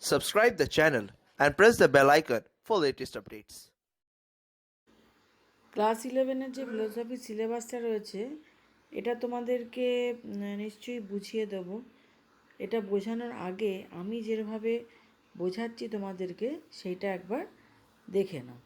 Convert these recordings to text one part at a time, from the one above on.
subscribe the channel and press the bell icon for latest updates. Class ইলেভেনের যে philosophy সিলেবাসটা রয়েছে এটা তোমাদেরকে নিশ্চয়ই বুঝিয়ে দেবো। এটা বোঝানোর আগে আমি যেভাবে বোঝাচ্ছি তোমাদেরকে সেইটা একবার দেখে নাও।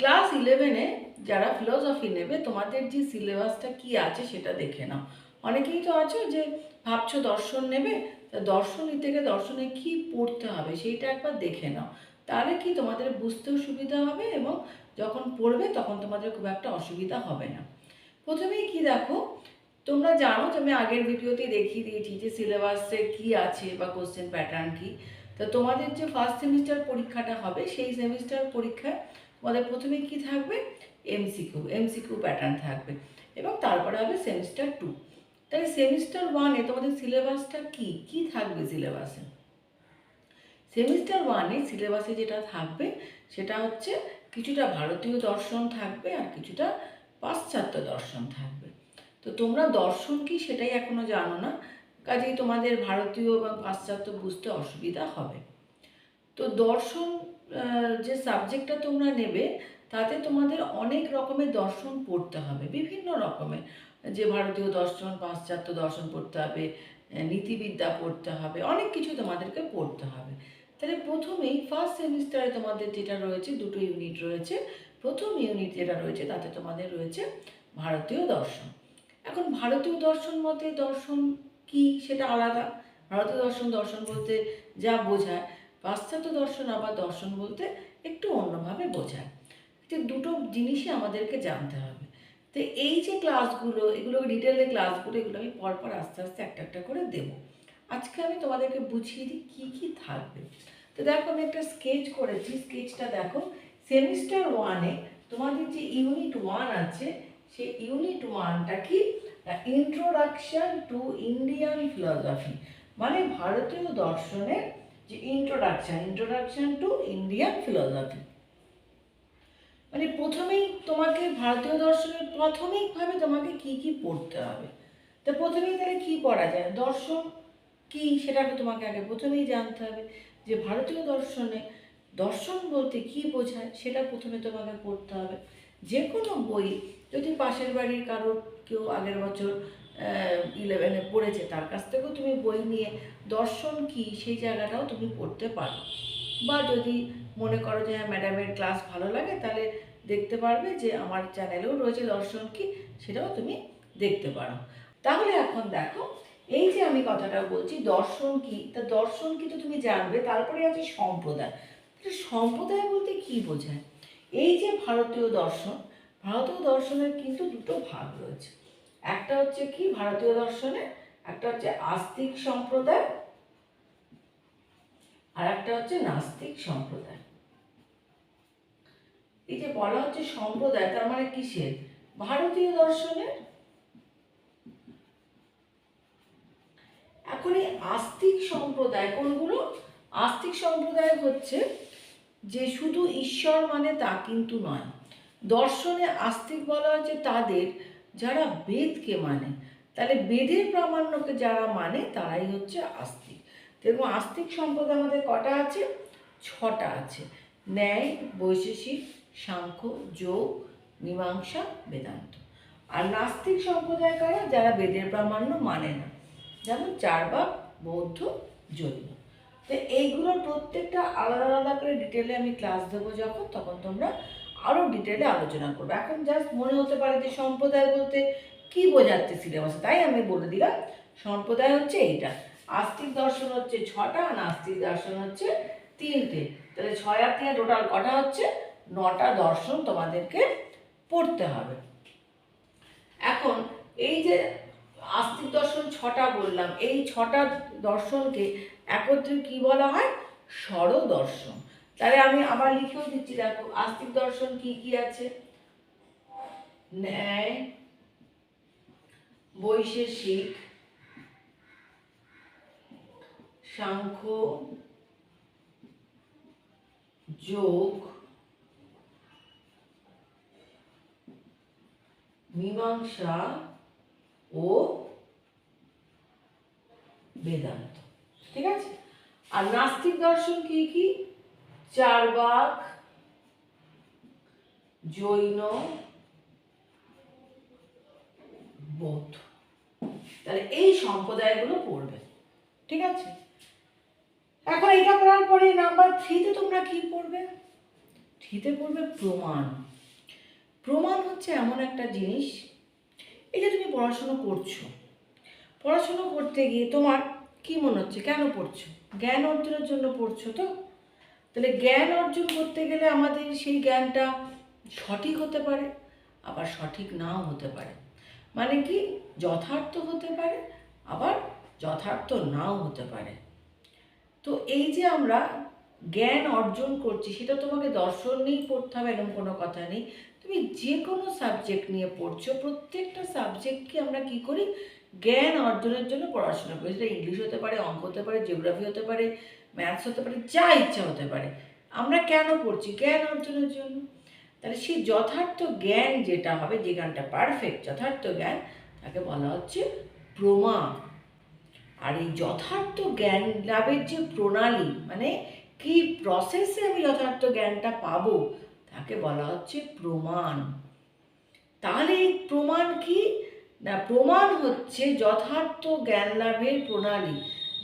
ক্লাস ইলেভেনে যারা ফিলোসফি নেবে তোমাদের যে সিলেবাসটা কি আছে সেটা দেখে নাও। অনেকেই তো আছো যে ভাবছ দর্শন নেবে তা দর্শন গেলে দর্শনে কি পড়তে হবে সেইটা একবার দেখে নাও। তাহলে কি তোমাদের বুঝতেও সুবিধা হবে এবং যখন পড়বে তখন তোমাদের খুব একটা অসুবিধা হবে না। প্রথমেই কি দেখো, তোমরা জানো যে আমি আগের ভিডিওতেই দেখিয়ে দিয়েছি যে সিলেবাসে কি আছে বা কোশ্চেন প্যাটার্ন কি। তা তোমাদের যে ফার্স্ট সেমিস্টার পরীক্ষাটা হবে সেই সেমিস্টার পরীক্ষায় তোমাদের প্রথমে কি থাকবে? এমসিকিউ এমসিকিউ প্যাটার্ন থাকবে এবং তারপরে হবে সেমিস্টার টু তাহলে সেমিস্টার ওয়ানে তোমাদের সিলেবাসটা কি? কি থাকবে সিলেবাসে সেমিস্টার ওয়ানে সিলেবাসে যেটা থাকবে, সেটা হচ্ছে কিছুটা ভারতীয় দর্শন থাকবে আর কিছুটা পাশ্চাত্য দর্শন থাকবে। তো তোমরা দর্শন কি সেটাই এখনও জানো না, কাজেই তোমাদের ভারতীয় এবং পাশ্চাত্য বুঝতে অসুবিধা হবে। তো দর্শন যে সাবজেক্টটা তোমরা নেবে, তাতে তোমাদের অনেক রকমের দর্শন পড়তে হবে, বিভিন্ন রকমের। যে ভারতীয় দর্শন, পাশ্চাত্য দর্শন পড়তে হবে নীতিবিদ্যা পড়তে হবে, অনেক কিছু তোমাদেরকে পড়তে হবে। তাহলে প্রথমেই ফার্স্ট সেমিস্টারে তোমাদের যেটা রয়েছে, দুটো ইউনিট রয়েছে। প্রথম ইউনিট যেটা রয়েছে, তাতে তোমাদের রয়েছে ভারতীয় দর্শন। এখন ভারতীয় দর্শন মতে দর্শন কি সেটা আলাদা। ভারতীয় দর্শন দর্শন বলতে যা বোঝায়, পাশ্চাত্য দর্শন আবার দর্শন বলতে একটু অন্যভাবে বোঝায়। দুটো জিনিসই আমাদেরকে জানতে হবে। তো এই যে ক্লাসগুলো এগুলো ডিটেলে ক্লাসগুলো এগুলো আমি পরপর আস্তে আস্তে একটা একটা করে দেবো। আজকে আমি তোমাদেরকে বুঝিয়ে দিই কী কী থাকবে। তো দেখো আমি একটা স্কেচ করেছি স্কেচটা দেখো। সেমিস্টার ওয়ানে তোমাদের যে ইউনিট ওয়ান আছে, সেই ইউনিট ওয়ানটা কি? ইন্ট্রোডাকশন টু ইন্ডিয়ান ফিলসফি মানে ভারতীয় দর্শনের যে introduction introduction to Indian philosophy মানে প্রথমেই তোমাকে ভারতীয় দর্শনের প্রাথমিকভাবে তোমাকে কি কি পড়তে হবে। তো প্রথমেই তাহলে কি পড়া যায়? দর্শন কি সেটাকে তোমাকে আগে প্রথমেই জানতে হবে। যে ভারতীয় দর্শনে দর্শন বলতে কি বোঝায় সেটা প্রথমে তোমাকে পড়তে হবে। যে কোনো বই, যদি পাশের বাড়ির কারোর কেউ আগের বছর ইলেভেনে পড়েছে, তার কাছ থেকেও তুমি বই নিয়ে দর্শন কি সেই জায়গাটাও তুমি পড়তে পারো। বা যদি মনে করো যে হ্যাঁ ম্যাডামের ক্লাস ভালো লাগে, তাহলে দেখতে পারবে যে আমার চ্যানেলেও রয়েছে দর্শন কি, সেটাও তুমি দেখতে পারো। তাহলে এখন দেখো, এই যে আমি কথাটা বলছি দর্শন কি, তা দর্শন কি তো তুমি জানবে, তারপরে আছে সম্প্রদায়। সম্প্রদায় বলতে কি বোঝায়? এই যে ভারতীয় দর্শন, ভারতীয় দর্শনের কিন্তু দুটো ভাগ রয়েছে। একটা হচ্ছে কি ভারতীয় দর্শনে, একটা হচ্ছে আস্তিক সম্প্রদায়, আর একটা হচ্ছে নাস্তিক সম্প্রদায়। এই যে বলা হচ্ছে সম্প্রদায়, তার মানে কিসের? ভারতীয় দর্শনের? এখন এই আস্তিক সম্প্রদায় কোনগুলো? আস্তিক সম্প্রদায় হচ্ছে যে শুধু ঈশ্বর মানে তা কিন্তু নয়। দর্শনে আস্তিক বলা হচ্ছে তাদের যারা বেদকে মানে। তাহলে বেদের প্রামাণ্যকে যারা মানে তারাই হচ্ছে আস্তিক। দেখুন, আস্তিক সম্প্রদায় আমাদের কটা আছে? ছটা আছে। ন্যায়, বৈশেষিক সাংখ্য, যোগ, মীমাংসা, বেদান্ত। আর নাস্তিক সম্প্রদায় কারা যারা বেদের প্রামাণ্য মানে না। যেমন চারবাক, বৌদ্ধ, জৈন। তো এইগুলোর প্রত্যেকটা আলাদা আলাদা করে ডিটেলে আমি ক্লাস দেবো যখন, তখন তোমরা আরও ডিটেলে আলোচনা করবে। এখন জাস্ট মনে হতে পারে যে সম্প্রদায় বলতে কি বোঝাচ্ছে সিলেবাসে তাই আমি বলে দিলাম, সম্প্রদায় হচ্ছে এইটা। আস্তিক দর্শন হচ্ছে ছটা নাস্তিক দর্শন হচ্ছে তিনটে। তাহলে ছয় আর তিনে টোটাল কটা হচ্ছে? নটা দর্শন তোমাদেরকে পড়তে হবে। এখন এই যে আস্তিক দর্শন ছটা বললাম, এই ছটা দর্শনকে একত্রে কি বলা হয়? স্বর দর্শন তাহলে আমি আবার লিখেও দিচ্ছি, দেখো, আস্তিক দর্শন কি কি আছে? ন্যায়, বৈশেষিক, সাংখ্য, যোগ মীমাংসা ও বেদান্ত। ঠিক আছে? আর নাস্তিক দর্শন কি কি? চারবাক, জৈন, বৌদ্ধ। তাহলে এই সম্প্রদায়গুলো পড়বে। ঠিক আছে? এখন এটা করার পরে নাম্বার থ্রিতে তোমরা কি পড়বে? থ্রিতে পড়বে প্রমাণ। প্রমাণ হচ্ছে এমন একটা জিনিস যে তুমি পড়াশুনো করছ। পড়াশুনো করতে গিয়ে তোমার কি মনে হচ্ছে? কেন পড়ছো? জ্ঞান অর্জনের জন্য পড়ছো তো? তাহলে জ্ঞান অর্জন করতে গেলে আমাদের সেই জ্ঞানটা সঠিক হতে পারে, আবার সঠিক নাও হতে পারে। মানে কি? যথার্থ হতে পারে, আবার যথার্থ নাও হতে পারে। তো এই যে আমরা জ্ঞান অর্জন করছি, সেটা তোমাকে দর্শন নিয়েই পড়তে হবে, এরকম কোনো কথা নেই। তুমি যে কোনো সাবজেক্ট নিয়ে পড়ছো, প্রত্যেকটা সাবজেক্টকে আমরা কি করি? জ্ঞান অর্জনের জন্য পড়াশোনা করি। সেটা ইংলিশ হতে পারে, অঙ্ক হতে পারে জিওগ্রাফি হতে পারে ম্যাথস হতে পারে, যা ইচ্ছা হতে পারে। আমরা কেন পড়ছি? জ্ঞান অর্জনের জন্য। তাহলে সেই যথার্থ জ্ঞান যেটা হবে, যে গানটা পারফেক্ট যথার্থ জ্ঞান, তাকে বলা হচ্ছে প্রমা আর এই যথার্থ জ্ঞান লাভের যে প্রণালী মানে কি প্রসেসে আমি যথার্থ জ্ঞানটা পাবো তাকে বলা হচ্ছে প্রমাণ। তাহলে এই প্রমাণ কি? না, প্রমাণ হচ্ছে যথার্থ জ্ঞান লাভের প্রণালী।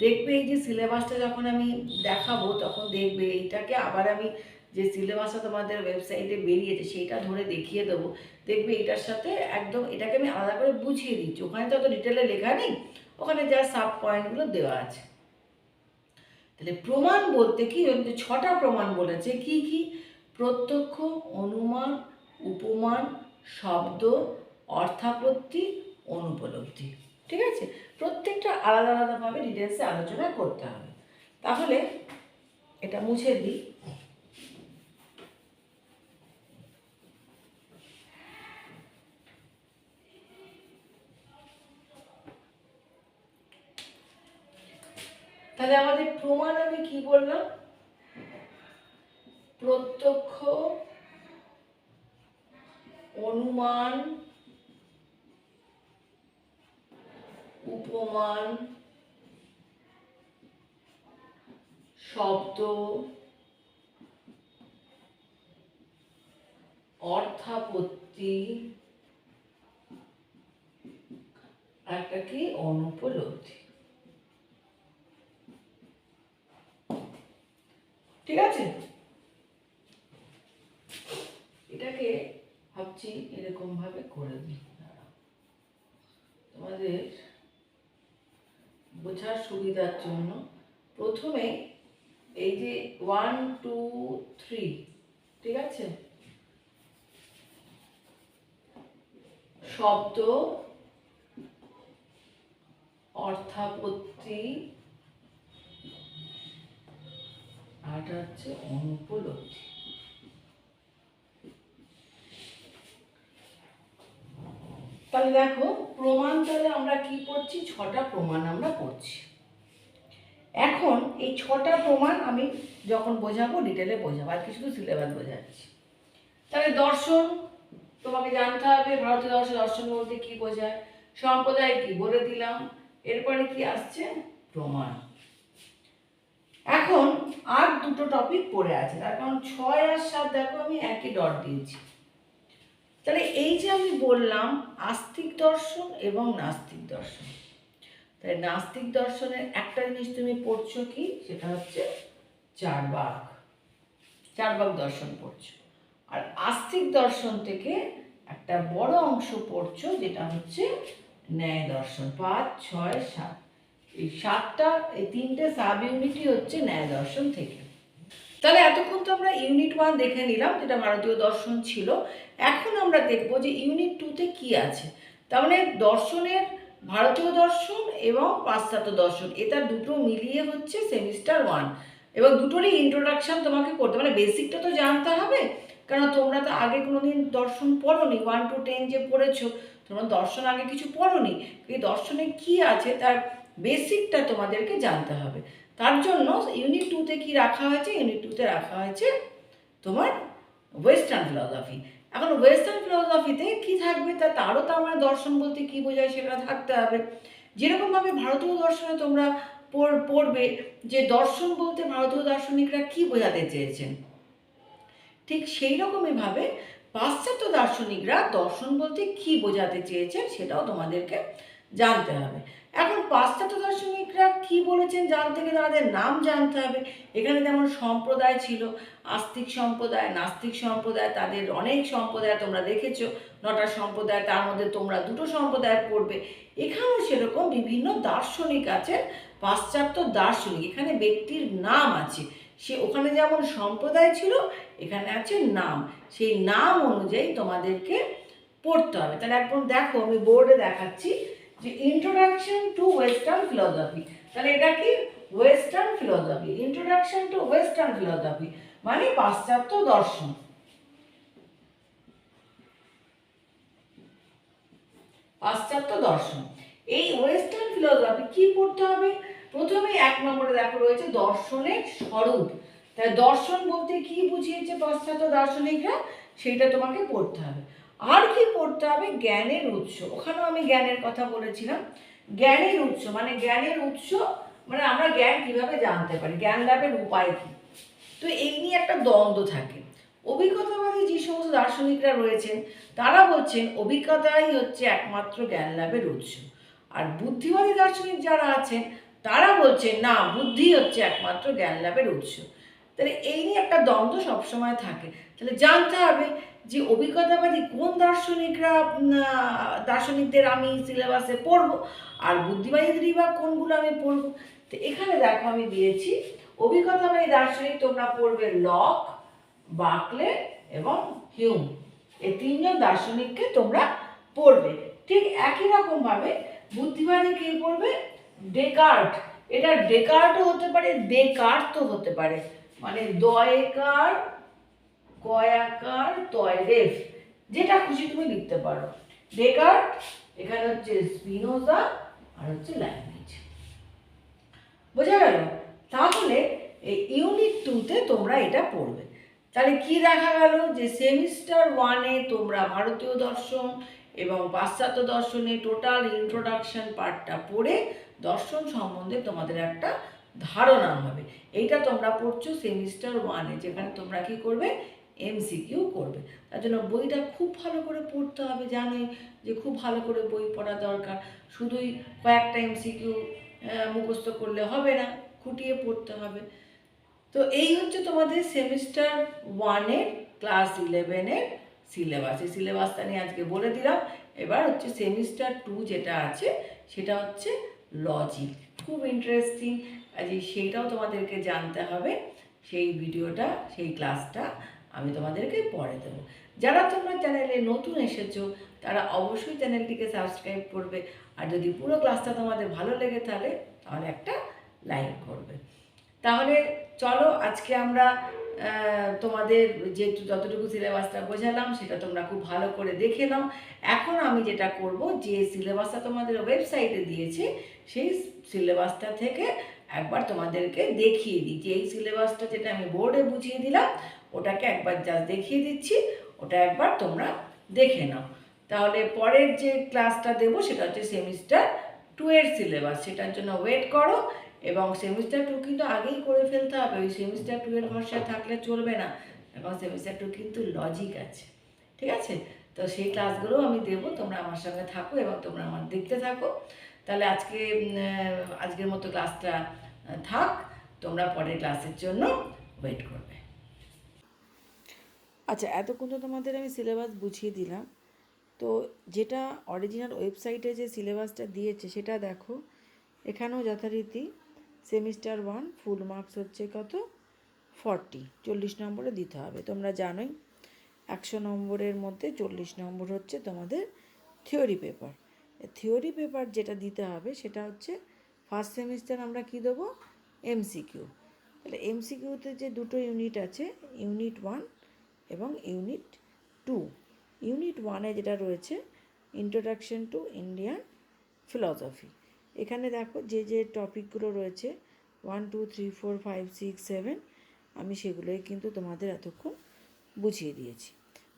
দেখবে এই যে সিলেবাসটা যখন আমি দেখাবো, তখন দেখবে এইটাকে আবার আমি যে সিলেবাসটা তোমাদের ওয়েবসাইটে বেরিয়েছে, সেইটা ধরে দেখিয়ে দেবো। দেখবে এটার সাথে একদম এটাকে আমি আলাদা করে বুঝিয়ে দিচ্ছি। ওখানে তো অত ডিটেলে লেখা নেই, ওখানে যা সাব পয়েন্টগুলো দেওয়া আছে। তাহলে প্রমাণ বলতে কি? ছটা প্রমাণ বলেছে, কি কি? প্রত্যক্ষ, অনুমান, উপমান, শব্দ, অর্থাপত্তি, অনুপলব্ধি। ঠিক আছে? প্রত্যেকটা আলাদা আলাদাভাবে ডিটেলসে আলোচনা করতে হবে। তাহলে এটা মুছে দিই। তাহলে আমাদের প্রমাণ আমি কি বললাম? প্রত্যক্ষ অনুমান উপমান শব্দ অর্থাপত্তি একটা কি অনুপলব্ধি। ঠিক আছে এটাকে ভাবছি এরকম ভাবে করে দিই। তোমাদের বোঝার সুবিধার জন্য প্রথমে এই যে ওয়ান টু থ্রি ঠিক আছে? শব্দ, অর্থাপত্তি, আর হচ্ছে অনুপলব্ধি। তাহলে দেখো, প্রমাণ তাহলে আমরা কি করছি ছটা প্রমাণ আমরা করছি এখন এই ছটা প্রমাণ আমি যখন বোঝাবো ডিটেলে বোঝাবো, আর কিছু সিলেবাস বোঝাচ্ছি। তাহলে দর্শন, তোমাকে জানতে হবে, ভারতীয় দর্শন দর্শন বলতে কি বোঝায়, সম্প্রদায় কি বলে দিলাম, এরপরে কি আসছে? প্রমাণ। এখন আর দুটো টপিক পড়ে আছে, তার কারণ ছয় আর সাত দেখো আমি একই ডট দিয়েছি। তাহলে এই যে আমি বললাম আস্তিক দর্শন এবং নাস্তিক দর্শন। তাই নাস্তিক দর্শনের একটা জিনিস তুমি পড়ছো কি? সেটা হচ্ছে চারবাক। চারবাক দর্শন পড়ছো। আর আস্তিক দর্শন থেকে একটা বড় অংশ পড়ছো যেটা হচ্ছে ন্যায় দর্শন। পাঁচ, ছয়, সাত। এই সাতটা, এই তিনটে সাব ইউনিটই হচ্ছে ন্যায় দর্শন থেকে। তাহলে এতক্ষণ তো আমরা ইউনিট ওয়ান দেখে নিলাম, যেটা ভারতীয় দর্শন ছিল। এখন আমরা দেখব যে ইউনিট টুতে কি আছে। তার মানে দর্শনের ভারতীয় দর্শন এবং পাশ্চাত্য দর্শন, এটা দুটো মিলিয়ে হচ্ছে সেমিস্টার ওয়ান এবং দুটোরই ইন্ট্রোডাকশন তোমাকে করতে মানে বেসিকটা তো জানতে হবে কারণ তোমরা তো আগে কোনোদিন দর্শন পড়োনি ওয়ান টু টেন যে পড়েছো, তোমরা দর্শন আগে কিছু পড়োনি। এই দর্শনে কি আছে তার বেসিকটা তোমাদেরকে জানতে হবে। তার জন্য ইউনিট টুতে কি রাখা হয়েছে? ইউনিট টুতে রাখা হয়েছে তোমার ওয়েস্টার্ন ফিলসফি এখন ওয়েস্টার্ন ফিলসফিতে কি থাকবে? তা তারও তো আমার দর্শন বলতে কি বোঝায় সেটা থাকতে হবে। যেরকমভাবে ভারতীয় দর্শনে তোমরা পড়- পড়বে যে দর্শন বলতে ভারতীয় দার্শনিকরা কি বোঝাতে চেয়েছেন? ঠিক সেই রকমইভাবে পাশ্চাত্য দার্শনিকরা দর্শন বলতে কি বোঝাতে চেয়েছেন সেটাও তোমাদেরকে জানতে হবে। এখন পাশ্চাত্য দার্শনিকরা কি বলেছেন জানতে গেলে তাদের নাম জানতে হবে। এখানে যেমন সম্প্রদায় ছিল, আস্তিক সম্প্রদায়, নাস্তিক সম্প্রদায়, তাদের অনেক সম্প্রদায় তোমরা দেখেছ, নটা সম্প্রদায়, তার মধ্যে তোমরা দুটো সম্প্রদায় পড়বে। এখানেও সেরকম বিভিন্ন দার্শনিক আছেন, পাশ্চাত্য দার্শনিক। এখানে ব্যক্তির নাম আছে। সে ওখানে যেমন সম্প্রদায় ছিল, এখানে আছে নাম। সেই নাম অনুযায়ী তোমাদেরকে পড়তে হবে। তাহলে একদম দেখো, আমি বোর্ডে দেখাচ্ছি। যে ইন্ট্রোডাকশন টু ওয়েস্টার্ন ফিলোসফি তাহলে এটা কি? Western philosophy introduction to western philosophy মানে পাশ্চাত্য দর্শন। পাশ্চাত্য দর্শন। এই ওয়েস্টার্ন ফিলোসফি কি পড়তে হবে? প্রথমে এক নম্বরে দেখো রয়েছে দর্শনের স্বরূপ। তাই দর্শন বলতে কি বুঝিয়েছে পাশ্চাত্য দার্শনিকরা? সেটা তোমাকে পড়তে হবে। আর কি পড়তে হবে? জ্ঞানের উৎস। ওখানেও আমি জ্ঞানের কথা বলেছিলাম। জ্ঞানের উৎস মানে জ্ঞানের উৎস মানে আমরা জ্ঞান কীভাবে জানতে পারি? জ্ঞান লাভের উপায় কি? তো এই নিয়ে একটা দ্বন্দ্ব থাকে। অভিজ্ঞতাবাদী যে সমস্ত দার্শনিকরা রয়েছেন, তারা বলছেন অভিজ্ঞতাই হচ্ছে একমাত্র জ্ঞান লাভের উৎস। আর বুদ্ধিবাদী দার্শনিক যারা আছেন, তারা বলছেন, না, বুদ্ধি হচ্ছে একমাত্র জ্ঞান লাভের উৎস। তাহলে এই নিয়ে একটা দ্বন্দ্ব সবসময় থাকে। তাহলে জানতে হবে যে অভিজ্ঞতাবাদী কোন দার্শনিকরা দার্শনিকদের আমি সিলেবাসে পড়ব আর বুদ্ধিবাদীদেরই বা কোনগুলো আমি পড়ব? তো এখানে দেখো আমি দিয়েছি, অভিজ্ঞতাবাদী দার্শনিক তোমরা পড়বে লক বাকলে এবং হিউম। এই তিনজন দার্শনিককে তোমরা পড়বে। ঠিক একই রকমভাবে বুদ্ধিবাদী কে পড়বে? ডেকার্ট। এটা ডেকার্টও হতে পারে ডেকার্ট হতে পারে। মানে দয়কার কয়াকার তয়রেফ যেটা খুশি তুমি লিখতে পারো। ডেকার্ট এখানে হচ্ছে স্পিনোজা আর হচ্ছে ল্যাঙ্গুয়েজ। বোঝা গেল? তাহলে ইউনিট টুতে তোমরা এটা পড়বে। তাহলে কি দেখা গেল? যে সেমিস্টার ওয়ানে তোমরা ভারতীয় দর্শন এবং পাশ্চাত্য দর্শনে টোটাল ইন্ট্রোডাকশন পার্টটা পড়ে দর্শন সম্বন্ধে তোমাদের একটা ধারণা হবে। এইটা তোমরা পড়ছো সেমিস্টার ওয়ানে যেখানে তোমরা কি করবে? এমসিকিউ করবে। তার জন্য বইটা খুব ভালো করে পড়তে হবে জানোই যে খুব ভালো করে বই পড়া দরকার। শুধুই কয়েকটা এমসিকিউ মুখস্থ করলে হবে না, খুঁটিয়ে পড়তে হবে। তো এই হচ্ছে তোমাদের সেমিস্টার ওয়ানের ক্লাস ইলেভেনের সিলেবাস এই সিলেবাসটা নিয়ে আজকে বলে দিলাম। এবার হচ্ছে সেমিস্টার টু যেটা আছে, সেটা হচ্ছে লজিক খুব ইন্টারেস্টিং কাজে সেইটাও তোমাদেরকে জানতে হবে। সেই ভিডিওটা সেই ক্লাসটা আমি তোমাদেরকে পরে দেবো। যারা তোমরা চ্যানেলে নতুন এসেছ, তারা অবশ্যই চ্যানেলটিকে সাবস্ক্রাইব করবে। আর যদি পুরো ক্লাসটা তোমাদের ভালো লেগে থাকে, তাহলে একটা লাইক করবে। তাহলে চলো, আজকে আমরা তোমাদের যে যতটুকু সিলেবাসটা বোঝালাম, সেটা তোমরা খুব ভালো করে দেখে নাও। এখন আমি যেটা করব, যে সিলেবাসটা তোমাদের ওয়েবসাইটে দিয়েছে, সেই সিলেবাসটা থেকে একবার তোমাদেরকে দেখিয়ে দিই যে এই সিলেবাসটা যেটা আমি বোর্ডে বুঝিয়ে দিলাম, ওটাকে একবার জাস্ট দেখিয়ে দিচ্ছি, ওটা একবার তোমরা দেখে নাও। তাহলে পরের যে ক্লাসটা দেবো, সেটা হচ্ছে সেমিস্টার টু এর সিলেবাস সেটার জন্য ওয়েট করো এবং সেমিস্টার টু কিন্তু আগেই করে ফেলতে হবে। ওই সেমিস্টার টু এর ভরসায় থাকলে চলবে না। এবং সেমিস্টার টু কিন্তু লজিক আছে। ঠিক আছে? তো সেই ক্লাসগুলো আমি দেবো। তোমরা আমার সঙ্গে থাকো এবং তোমরা আমার দেখতে থাকো। তাহলে আজকে আজকের মতো ক্লাসটা থাক, তোমরা পরের ক্লাসের জন্য ওয়েট করবে। আচ্ছা এতক্ষণ তো তোমাদের আমি সিলেবাস বুঝিয়ে দিলাম। তো যেটা অরিজিনাল ওয়েবসাইটে যে সিলেবাসটা দিয়েছে, সেটা দেখো। এখানেও যথারীতি সেমিস্টার ওয়ান ফুল মার্কস হচ্ছে কত? ফর্টি চল্লিশ নম্বরে দিতে হবে। তোমরা জানোই, একশো নম্বরের মধ্যে চল্লিশ নম্বর হচ্ছে তোমাদের থিওরি পেপার থিওরি পেপার যেটা দিতে হবে, সেটা হচ্ছে ফার্স্ট সেমিস্টার আমরা কী দেবো? এমসিকিউ তাহলে এমসিকিউতে যে দুটো ইউনিট আছে ইউনিট ওয়ান এবং ইউনিট টু ইউনিট ওয়ানে যেটা রয়েছে ইন্ট্রোডাকশন টু ইন্ডিয়ান ফিলসফি এখানে দেখো যে যে টপিকগুলো রয়েছে one two three four five six seven আমি সেগুলোই কিন্তু তোমাদের এতক্ষণ বুঝিয়ে দিয়েছি।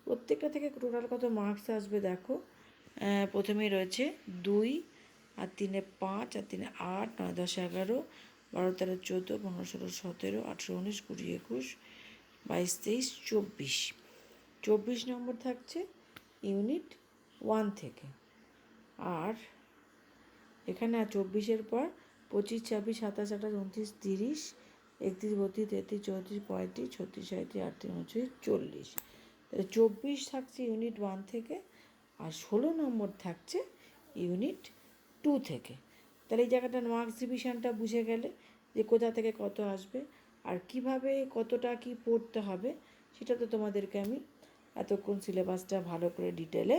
প্রত্যেকটা থেকে টোটাল কত মার্কস আসবে দেখো। প্রথমেই রয়েছে দুই আর তিনে পাঁচ, আর তিনে আট, নয়, দশ, এগারো, বারো, তেরো, চোদ্দ, পনেরো, ষোলো, সতেরো, আঠেরো, উনিশ, কুড়ি, একুশ, বাইশ, তেইশ, চব্বিশ। চব্বিশ নম্বর থাকছে ইউনিট ওয়ান থেকে। আর এখানে চব্বিশের পর পঁচিশ, ছাব্বিশ, সাতাশ, আঠাশ, উনত্রিশ, তিরিশ, একত্রিশ, বত্রিশ, তেত্রিশ, চৌত্রিশ, পঁয়ত্রিশ, ছত্রিশ সাঁত্রিশ আটত্রিশ উনচল্লিশ চল্লিশ। তাহলে চব্বিশ থাকছে ইউনিট ওয়ান থেকে, আর ষোলো নম্বর থাকছে ইউনিট টু থেকে। তাহলে এই জায়গাটার মার্কস ডিভিশনটা বুঝে গেলে যে কোথা থেকে কত আসবে আর কীভাবে কতটা কি পড়তে হবে, সেটা তো তোমাদেরকে আমি এতক্ষণ সিলেবাসটা ভালো করে ডিটেলে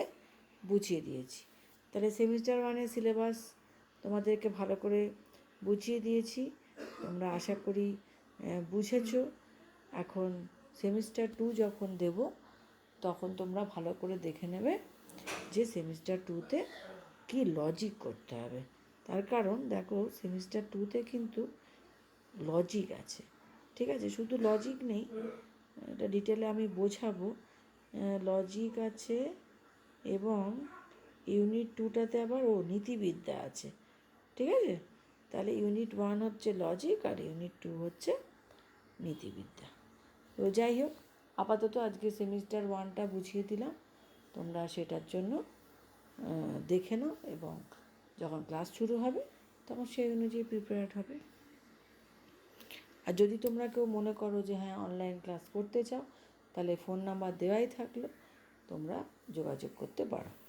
বুঝিয়ে দিয়েছি। তাহলে সেমিস্টার ওয়ানের সিলেবাস তোমাদেরকে ভালো করে বুঝিয়ে দিয়েছি। তোমরা আশা করি বুঝেছ। এখন সেমিস্টার টু যখন দেব, তখন তোমরা ভালো করে দেখে নেবে যে সেমিস্টার টুতে কী লজিক করতে হবে? তার কারণ দেখো সেমিস্টার টুতে কিন্তু লজিক আছে। ঠিক আছে? শুধু লজিক নেই, এটা ডিটেলে আমি বোঝাবো। লজিক আছে এবং ইউনিট টুটাতে আবার ও নীতিবিদ্যা আছে। ঠিক আছে? তাহলে ইউনিট ওয়ান হচ্ছে লজিক আর ইউনিট টু হচ্ছে নীতিবিদ্যা। তো যাই হোক, আপাতত আজকে সেমিস্টার ওয়ানটা বুঝিয়ে দিলাম। তোমরা সেটার জন্য দেখে নাও এবং যখন ক্লাস শুরু হবে, তখন সেই অনুযায়ী প্রিপেয়ার্ড হবে। আর যদি তোমরা কেউ মনে করো যে হ্যাঁ অনলাইন ক্লাস করতে চাও, তাহলে ফোন নাম্বার দেওয়াই থাকল, তোমরা যোগাযোগ করতে পারো।